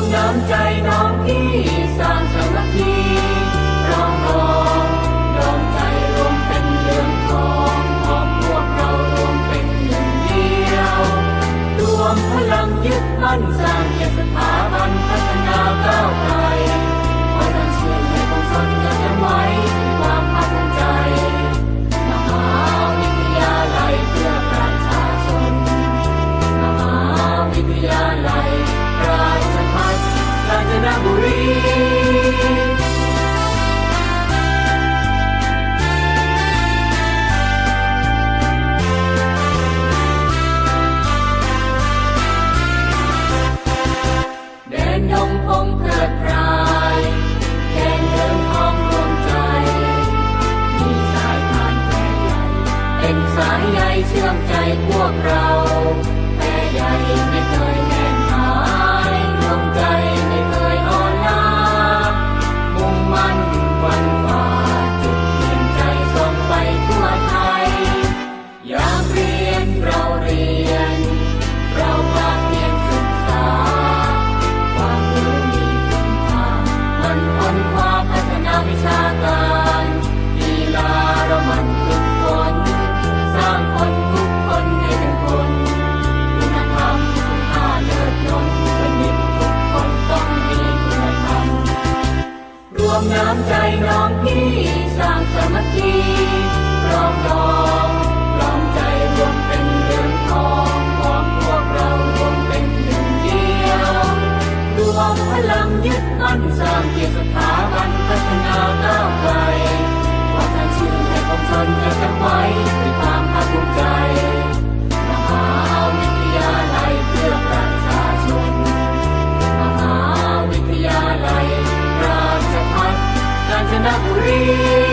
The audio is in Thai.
มน้ำใจน้องพี่สร้างสามัคคีรองรองรองใจรวมเป็นเรื่องทองพร้อมพวกเรารวมเป็นหนึ่งเดียวรวมพลังยึดมั่นสร้างเกียรติสถาบันพัฒนาก้าวไกล เชื่อมใจพวกเรา มน้ำใจน้องพี่สร้างสามัคคีรองรองรองใจรวมเป็นเรื่องทองของพวกเรารวมเป็นหนึ่งเดียวรวมพลังยึดมั่นสร้างเกียรติสถาบันพัฒนาก้าว ห